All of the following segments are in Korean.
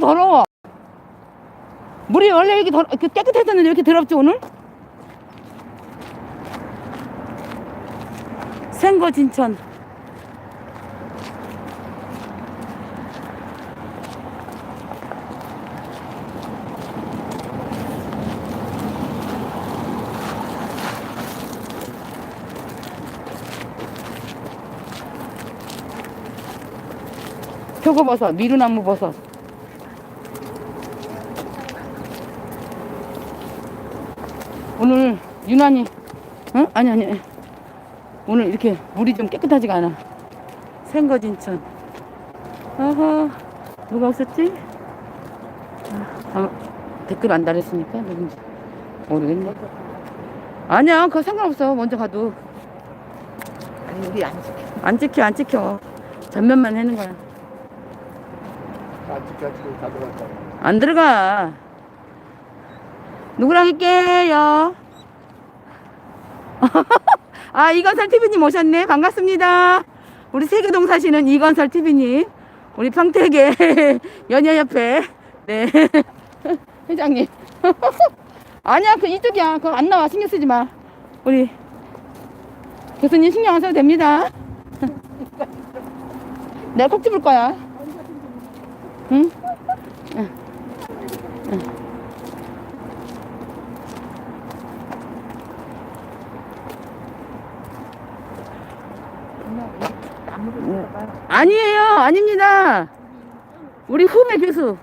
더러워. 물이 원래 이렇게 깨끗했었는데 왜 이렇게 더럽지 오늘? 생거 진천. 표고버섯, 미루나무 버섯. 오늘 유난히 응? 아니 아니 오늘 이렇게 물이 좀 깨끗하지가 않아 생거진천 어허 누가 없었지? 아, 댓글 안 달았으니까 누군지 모르겠네 아니야 그거 상관없어 먼저 가도 아니 우리 안 지켜. 안 찍혀 안 찍혀 전면만 하는 거야 안 안 들어가. 누구랑 할게요? 아, 이건설 TV님 오셨네. 반갑습니다. 우리 세계동 사시는 이건설 TV님. 우리 평택의 연예협회. 네. 회장님. 아니야, 그 이쪽이야. 그거 안 나와. 신경 쓰지 마. 우리 교수님 신경 안 써도 됩니다. 내가 콕 집을 거야. 응? 아니에요, 아닙니다. 우리 후배 교수,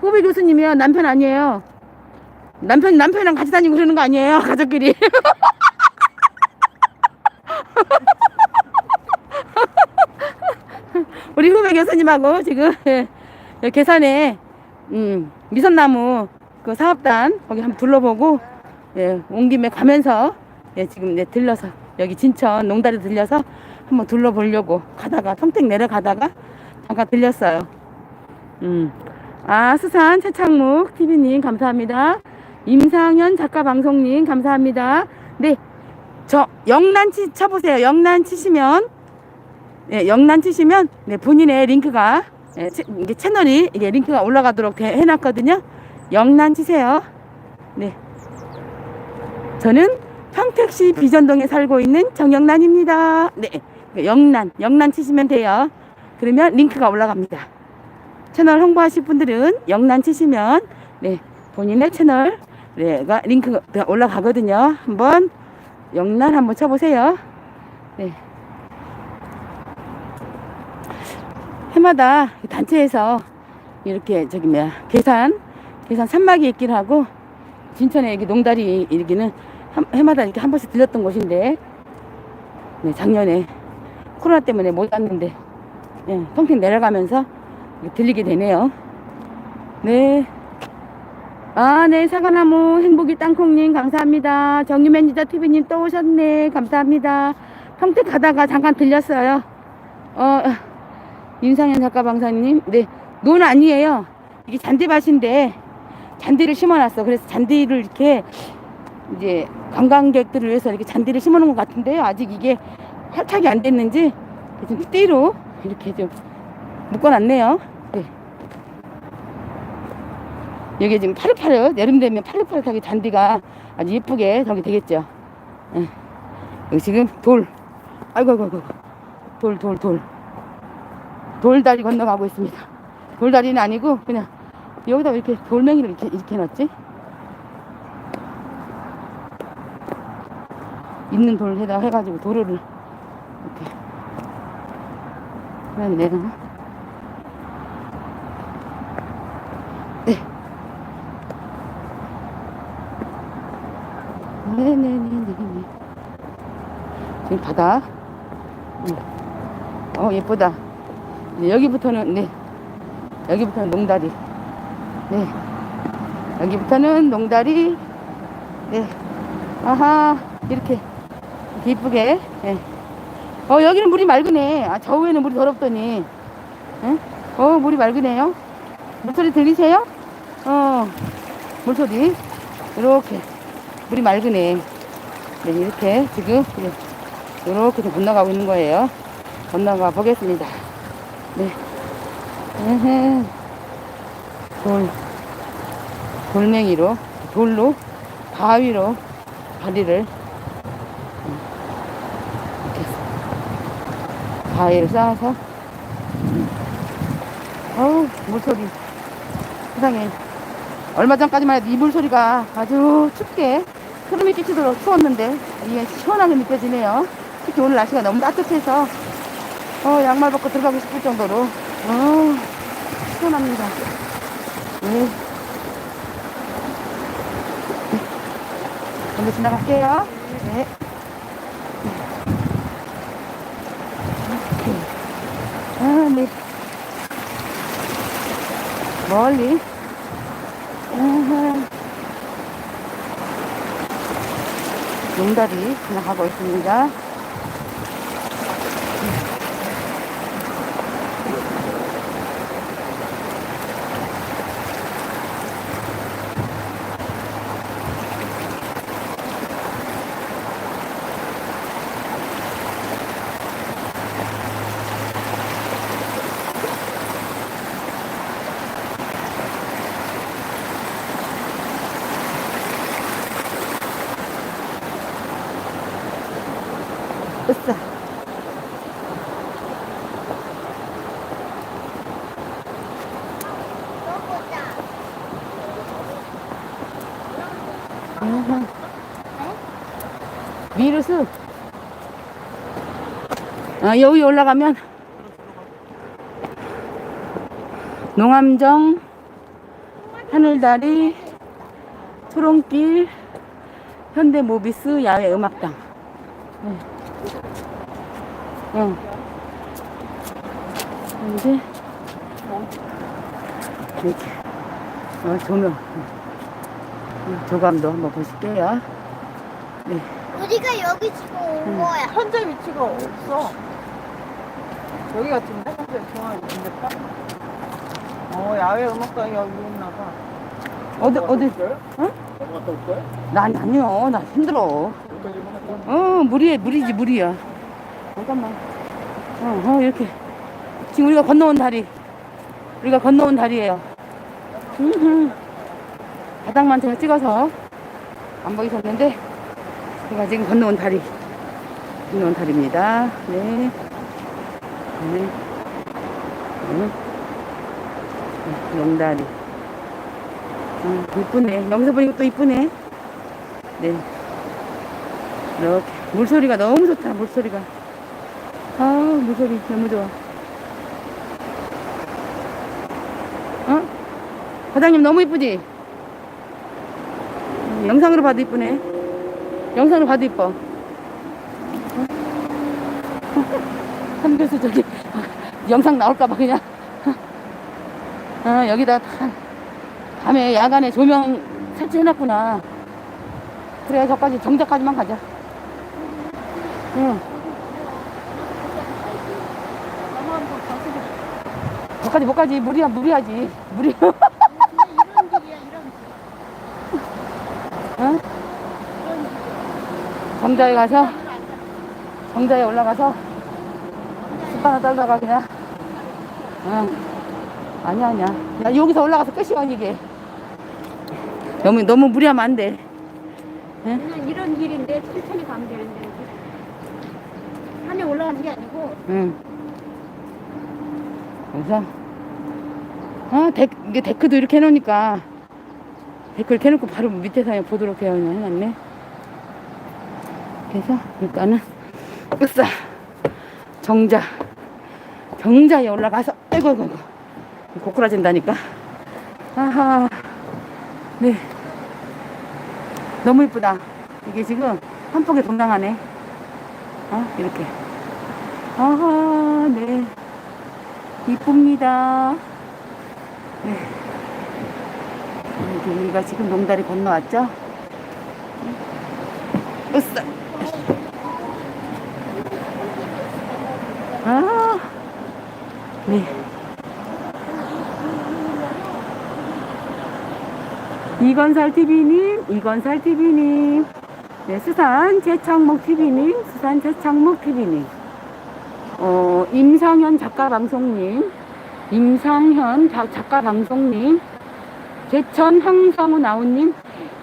후배 교수님이요. 남편 아니에요. 남편 남편이랑 같이 다니고 그러는 거 아니에요, 가족끼리. 우리 후배 교수님하고 지금 계산에 음, 미선나무 그 사업단 거기 한번 둘러보고 예, 온 김에 가면서 예, 지금 네, 들려서 여기 진천 농다리 들려서 한번 둘러보려고 가다가 평택 내려가다가 잠깐 들렸어요. 음. 아 수산 최창묵 TV님 감사합니다. 임상현 작가 방송님 감사합니다. 네, 저 영란 치 쳐보세요. 영란 치시면 네, 영란 치시면 네, 본인의 링크가 예, 채- 이게 채널이 이게 링크가 올라가도록 돼- 해놨거든요. 영란 치세요. 네. 저는 평택시 비전동에 살고 있는 정영란입니다. 네. 영란, 영란 치시면 돼요. 그러면 링크가 올라갑니다. 채널 홍보하실 분들은 영란 치시면 네, 본인의 채널 네가 링크가 올라가거든요. 한번 영란 한번 쳐보세요. 네. 해마다 단체에서 이렇게 저기 뭐야 계산 계산 산막이 있기를 하고 진천에 여기 농다리 이기는 해마다 이렇게 한 번씩 들렸던 곳인데 네, 작년에 코로나 때문에 못 갔는데 예, 평택 내려가면서 들리게 되네요. 네. 아, 네, 사과나무 행복이 땅콩님 감사합니다. 정유 매니저 TV님 또 오셨네. 감사합니다. 평택 가다가 잠깐 들렸어요. 어, 윤상현 작가 방사님, 네, 논 아니에요. 이게 잔디밭인데 잔디를 심어놨어. 그래서 잔디를 이렇게 이제 관광객들을 위해서 이렇게 잔디를 심어놓은 것 같은데요. 아직 이게 활착이 안 됐는지 좀 띠로 이렇게 좀 묶어놨네요. 네. 여기 지금 파릇파릇 여름 되면 파릇파릇하게 잔디가 아주 예쁘게 저기 되겠죠. 예. 여기 지금 돌, 아이고 아이고 아이고 돌 돌 돌. 돌다리 건너가고 있습니다. 돌다리는 아니고 그냥 여기다 왜 이렇게 돌멩이를 이렇게 이렇게 놨지? 있는 돌에다 해가지고 도로를 이렇게 그냥 내가 네. 네네네네 지금 바다 응. 어 예쁘다 네, 여기부터는 네 여기부터는 농다리 네 여기부터는 농다리 네 아하 이렇게 이쁘게 네. 어 여기는 물이 맑으네 아 저 위에는 물이 더럽더니 응? 어 물이 맑으네요 물소리 들리세요? 어, 물소리. 이렇게. 물이 맑으네. 네, 이렇게 지금, 네, 이렇게 좀 건너가고 있는 거예요. 건너가 보겠습니다. 네. 돌, 돌멩이로, 돌로, 바위로 다리를. 음, 이렇게 바위를 쌓아서. 음. 어우 물소리. 세상에. 얼마 전까지만 해도 이 물소리가 아주 춥게 흐름이 끼치도록 추웠는데 이게 시원하게 느껴지네요. 특히 오늘 날씨가 너무 따뜻해서 어, 양말 벗고 들어가고 싶을 정도로 어, 시원합니다 네. 먼저 지나갈게요. 네. 이렇게. 아, 네. 멀리. 아하. 용달이 지나가고 있습니다. 으쌰. 아하. 미루스. 아, 여기 올라가면 농암정, 하늘다리, 초롱길, 현대모비스 야외 음악당. 네. 응. 이제 이렇게 어, 조명 응, 조감도 한번 보실게요. 네. 우리가 여기 지금 온 음. 거야. 현재 위치가 없어. 여기 같은데? 현재 중앙에 있는데 딱? 어, 야외 음악당이 여기 있나 봐. 어디 어디? 응? 난 아니요. 나 힘들어. 어 물이 물이지 물이야. 잠깐만. 어, 어 이렇게 지금 우리가 건너온 다리. 우리가 건너온 다리예요. 바닥만 제가 찍어서 안 보이셨는데 제가 지금 건너온 다리. 건너온 다리입니다. 네. 네. 네. 네, 용다리. 음, 이쁘네. 여기서 보니까 또 이쁘네. 네. 이렇게. 물소리가 너무 좋다, 물소리가. 아, 물소리 너무 좋아. 어? 과장님 너무 이쁘지? 음, 영상으로 봐도 이쁘네. 영상으로 봐도 이뻐. 어? 삼교수 저기, 영상 나올까봐 그냥. 아, 여기다 다 밤에 야간에 조명 설치해놨구나. 그래, 저까지, 정자까지만 가자. 응. 저까지 못 가지. 무리야, 무리하지. 무리. 이런 길이야, 이런 길. 응? 정자에 가서, 정자에 올라가서, 숲 하나 떨다가 그냥, 응. 아니야, 아니야. 야, 여기서 올라가서 끝이야, 이게. 너무, 너무 무리하면 안 돼. 그냥 이런 길인데 천천히 가면 되는데. 산에 올라가는 게 아니고 응. 그래서, 아, 데, 이게 데크도 이렇게 해놓으니까, 데크를 해놓고 바로 밑에서 그냥 보도록 해놨네. 그래서, 일단은, 으쌰. 정자. 정자에 올라가서, 아이고, 아이고, 아이고. 고꾸라진다니까. 아하. 네. 너무 이쁘다. 이게 지금 한 폭에 동당하네. 어, 이렇게. 아, 네. 이쁩니다. 네. 우리가 지금 농다리 건너왔죠? 으쌰. 아, 네. 이건설 TV님, 이건설 TV님, 네, 수산 재창목 TV님, 수산 재창목 TV님, 어, 임상현 작가 방송님, 임상현 자- 작가 방송님, 제천 항성우 나우님,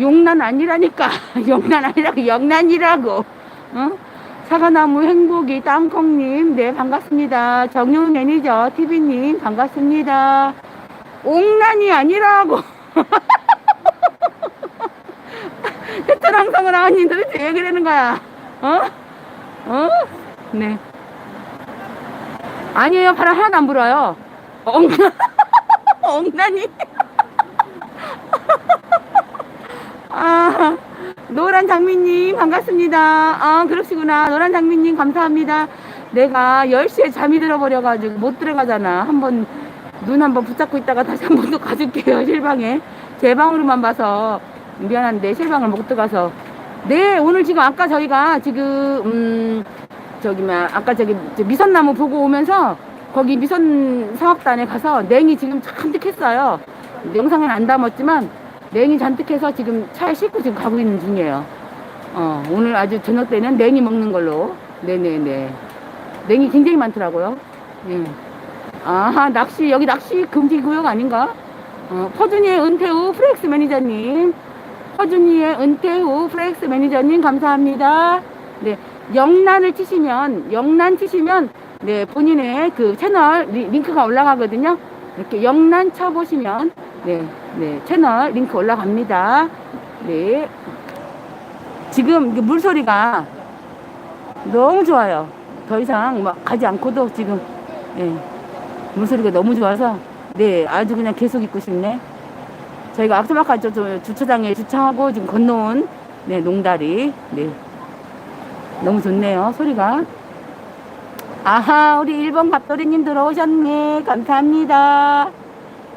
용난 아니라니까, 용난 아니라고, 영난이라고, 어? 사과나무 행복이 땅콩님, 네, 반갑습니다. 정용 매니저 TV님, 반갑습니다. 옥난이 아니라고. 해철항성은 아니 도대체 왜 그러는 거야? 어? 어? 네. 아니에요. 바람 하나도 안 불어요. 엉난, 엉난이. 아, 노란 장미님, 반갑습니다. 아, 그러시구나. 노란 장미님, 감사합니다. 내가 10시에 잠이 들어버려가지고 못 들어가잖아. 한번, 눈 한번 붙잡고 있다가 다시 한번더 가줄게요. 실방에. 제 방으로만 봐서. 미안한데, 실방을 못 들어가서. 네, 오늘 지금 아까 저희가 지금, 음, 저기, 막, 아까 저기 저 미선나무 보고 오면서 거기 미선 사업단에 가서 냉이 지금 잔뜩 했어요. 영상은 안 담았지만 냉이 잔뜩 해서 지금 차에 싣고 지금 가고 있는 중이에요. 어, 오늘 아주 저녁 때는 냉이 먹는 걸로. 네네네. 냉이 굉장히 많더라고요. 예. 아하, 낚시, 여기 낚시 금지 구역 아닌가? 어, 퍼준이의 은퇴 후 프렉스 매니저님. 허준이의 은퇴 후 프렉스 매니저님 감사합니다. 네, 영란을 치시면 영란 치시면 네 본인의 그 채널 리- 링크가 올라가거든요. 이렇게 영란 쳐보시면 네, 네 채널 링크 올라갑니다. 네, 지금 그 물소리가 너무 좋아요. 더 이상 막 가지 않고도 지금 예, 물소리가 너무 좋아서 네 아주 그냥 계속 있고 싶네. 저희가 저 주차장에 주차하고 지금 건너온 네 농다리 네 너무 좋네요 소리가 아하 우리 1번 갑돌이님 들어오셨네. 감사합니다.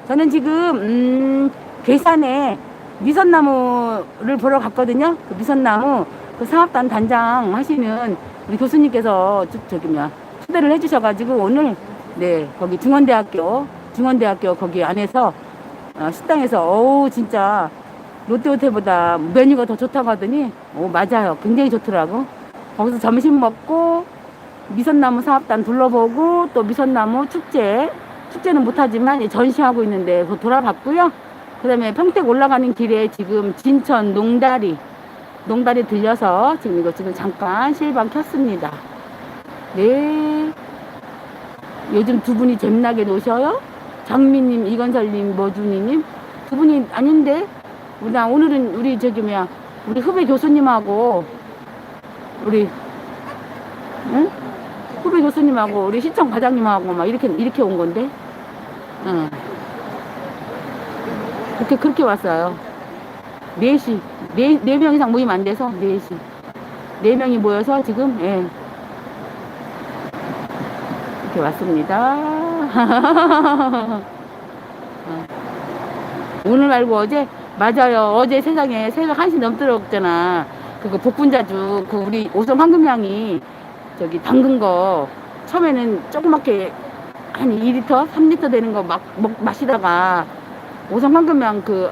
저는 지금 음 괴산에 미선나무를 보러 갔거든요. 그 미선나무 그 사업단 단장 하시는 우리 교수님께서 저- 저기 뭐야 초대를 해주셔가지고 오늘 네 거기 중원대학교 중원대학교 거기 안에서 어, 식당에서 어우 진짜 롯데호텔보다 메뉴가 더 좋다고 하더니 오 맞아요. 굉장히 좋더라고. 거기서 점심 먹고 미선나무 사업단 둘러보고 또 미선나무 축제 축제는 못하지만 전시하고 있는데 돌아봤고요. 그 다음에 평택 올라가는 길에 지금 진천 농다리 농다리 들려서 지금 이거 지금 잠깐 실방 켰습니다. 네. 요즘 두 분이 재미나게 노셔요? 장미님, 이건설님, 머준이님? 두 분이 아닌데? 우리 나 오늘은 우리 저기 뭐야 우리 후배 교수님하고 우리 응? 교수님하고 우리 시청 과장님하고 막 이렇게 이렇게 온 건데 응. 그렇게 그렇게 왔어요. 4시 네, 네명 이상 모임 안 돼서 4시 네 명이 모여서 지금 예. 이렇게 왔습니다. 어. 오늘 말고 어제 맞아요. 어제 세상에 새벽 1시 넘들었잖아. 그거 복분자주 그 우리 오성 황금향이 저기 담근 거 처음에는 조그맣게 한 2리터, 3리터 되는 거 막 마시다가 오성 황금향 그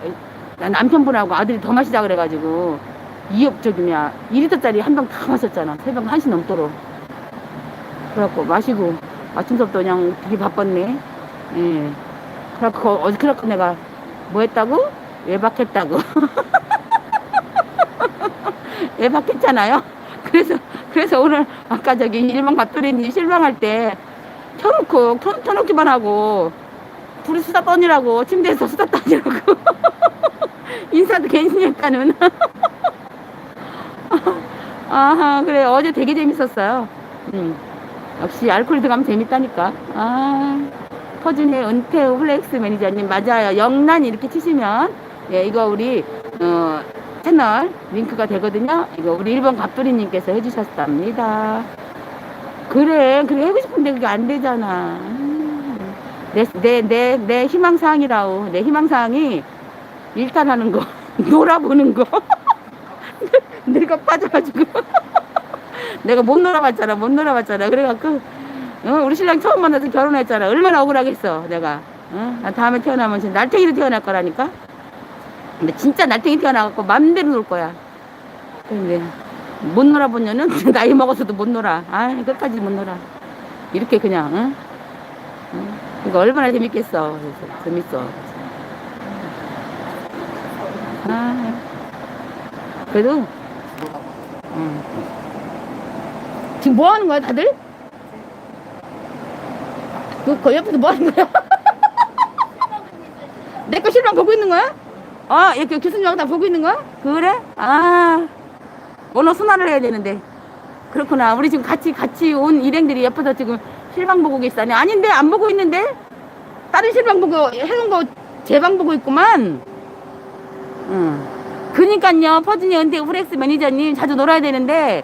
남편분하고 아들이 더 마시자 그래가지고 2업 저기 뭐야 2리터짜리 한 병 다 마셨잖아. 새벽 1시 넘도록. 그래갖고 마시고 아침 수업도 그냥 되게 바빴네. 예. 그래갖고 어제 그래갖고 내가 뭐 했다고? 외박했다고. 외박했잖아요. 그래서 그래서 오늘 아까 저기 일반 갑돌이니 실망할 때 켜놓고 켜, 켜놓기만 하고 둘이 수다 떠니라고 침대에서 수다 떠니라고 인사도 괜히 했다는. 아하 그래 어제 되게 재밌었어요. 음. 역시 알코올 들어가면 재밌다니까. 아, 터준의 은퇴 후 플렉스 매니저님 맞아요. 영란 이렇게 치시면 예, 이거 우리 어, 채널 링크가 되거든요. 이거 우리 일본 갑돌이님께서 해주셨답니다. 그래, 그래 하고 싶은데 그게 안 되잖아. 음. 내, 내, 내, 내 희망사항이라고. 내 희망사항이 일탈하는 거, 놀아보는 거. 늙어 빠져가지고. 내가 못 놀아봤잖아, 못 놀아봤잖아. 그래갖고, 어, 우리 신랑 처음 만나서 결혼했잖아. 얼마나 억울하겠어, 내가. 어? 나 다음에 태어나면 날탱이로 태어날 거라니까. 근데 진짜 날탱이 태어나갖고 맘대로 놀 거야. 근데 못 놀아보면은 나이 먹어서도 못 놀아. 아, 끝까지 못 놀아. 이렇게 그냥, 응? 응? 이거 얼마나 재밌겠어. 재밌어. 아, 그래도, 응. 지금 뭐 하는 거야, 다들? 그, 그 옆에서 뭐 하는 거야? 내 거 실망 보고 있는 거야? 어, 이렇게 교수님하고 다 보고 있는 거야? 그래? 아, 오늘 순환을 해야 되는데. 그렇구나. 우리 지금 같이, 같이 온 일행들이 옆에서 지금 실방 보고 계시다니. 아닌데, 안 보고 있는데? 다른 실방 보고 해놓은 거 제 방 보고 있구만. 응. 그니까요, 퍼진이 은퇴 프렉스 매니저님 자주 놀아야 되는데,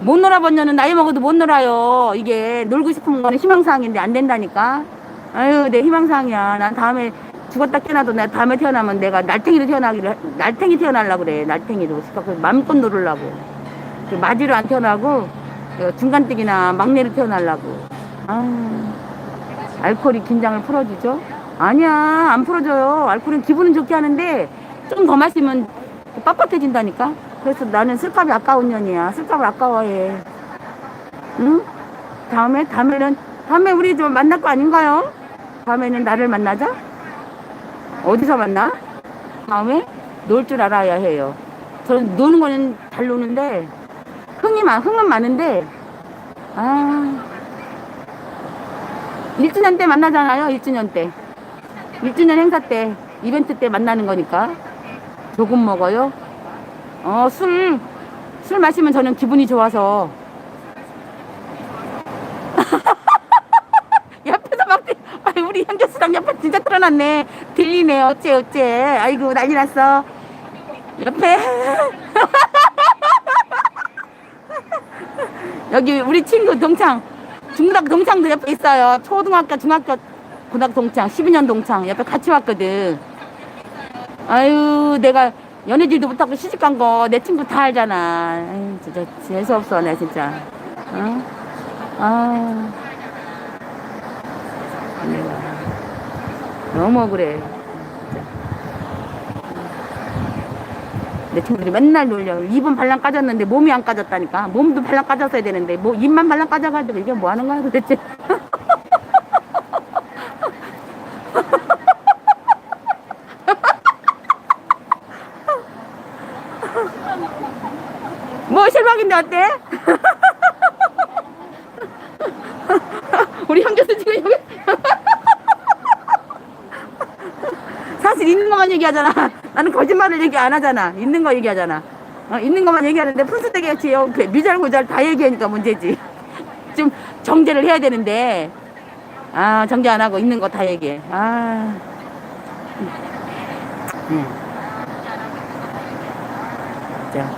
못 놀아보면은 나이 먹어도 못 놀아요. 이게 놀고 싶은 거는 희망사항인데 안 된다니까. 아유, 내 희망사항이야. 난 다음에 죽었다 깨어나도 나 다음에 태어나면 내가 날탱이로 태어나기를, 날탱이 태어나려고 그래. 날탱이로. 그래서 마음껏 놀으려고. 그 마지로 안 태어나고, 그 중간뜨기나 막내로 태어나려고. 아, 알코올이 긴장을 풀어주죠? 아니야, 안 풀어줘요. 알코올은 기분은 좋게 하는데, 좀 더 마시면 빳빳해진다니까? 그래서 나는 술값이 아까운 년이야. 술값을 아까워해. 응? 다음에, 다음에는, 다음에 우리 좀 만날 거 아닌가요? 다음에는 나를 만나자? 어디서 만나? 다음에? 놀 줄 알아야 해요. 저는 노는 거는 잘 노는데, 흥이 많, 흥은 많은데, 아. 1주년 때 만나잖아요, 1주년 때. 1주년 행사 때, 이벤트 때 만나는 거니까. 조금 먹어요? 어, 술, 술 마시면 저는 기분이 좋아서. 옆에서 막, 들- 아이, 우리 현교수랑 옆에 진짜 틀어놨네. 들리네, 어째, 어째. 아이고, 난리 났어. 옆에. 여기 우리 친구 동창, 중고등학교 동창도 옆에 있어요. 초등학교, 중학교, 고등학교 동창, 12년 동창. 옆에 같이 왔거든. 아유, 내가 연애질도 못하고 시집간 거 내 친구 다 알잖아. 아유, 진짜 재수없어, 내 진짜. 어? 아. 네. 너무 억울해. 내 친구들이 맨날 놀려. 입은 발랑 까졌는데 몸이 안 까졌다니까. 몸도 발랑 까졌어야 되는데, 뭐, 입만 발랑 까져가지고 이게 뭐 하는 거야 도대체. 뭐 실망인데 어때? 우리 형제도 지금 여기 사실 있는 것만 얘기하잖아. 나는 거짓말을 얘기 안 하잖아. 있는 거 얘기하잖아. 어, 있는 것만 얘기하는데 푼수대기 같이 미잘고잘 다 얘기하니까 문제지. 좀 정제를 해야 되는데 아 정제 안 하고 있는 거 다 얘기해. 아. 네. 자.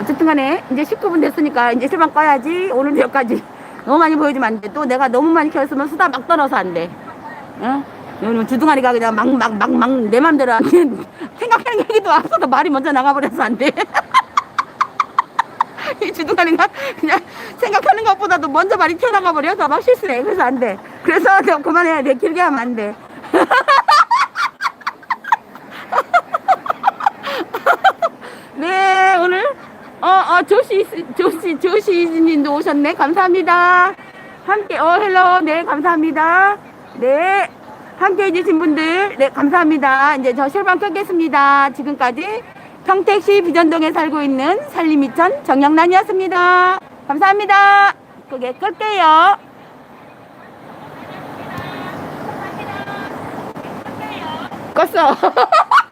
어쨌든 간에 이제 19분 됐으니까 이제 실방 꺼야지. 오늘도 여기까지. 너무 많이 보여주면 안 돼. 또 내가 너무 많이 켰으면 수다 막 떨어서 안 돼. 어? 여기는 주둥아리가 그냥 막, 막, 막, 막, 내 맘대로 안 돼. 생각하는 얘기도 앞서도 말이 먼저 나가버려서 안 돼. 이 주둥아리가 그냥 생각하는 것보다도 먼저 말이 튀어나가 버려서 막 실수해. 그래서 안 돼. 그래서 좀 그만해야 돼. 길게 하면 안 돼. 네, 오늘, 어, 어, 조시, 조시, 조시 님도 오셨네. 감사합니다. 함께, 어, 헬로. 네, 감사합니다. 네. 함께 해주신 분들, 네, 감사합니다. 이제 저 실방 끄겠습니다. 지금까지 평택시 비전동에 살고 있는 살림이천 정영란이었습니다. 감사합니다. 그게 끌게요. 껐어.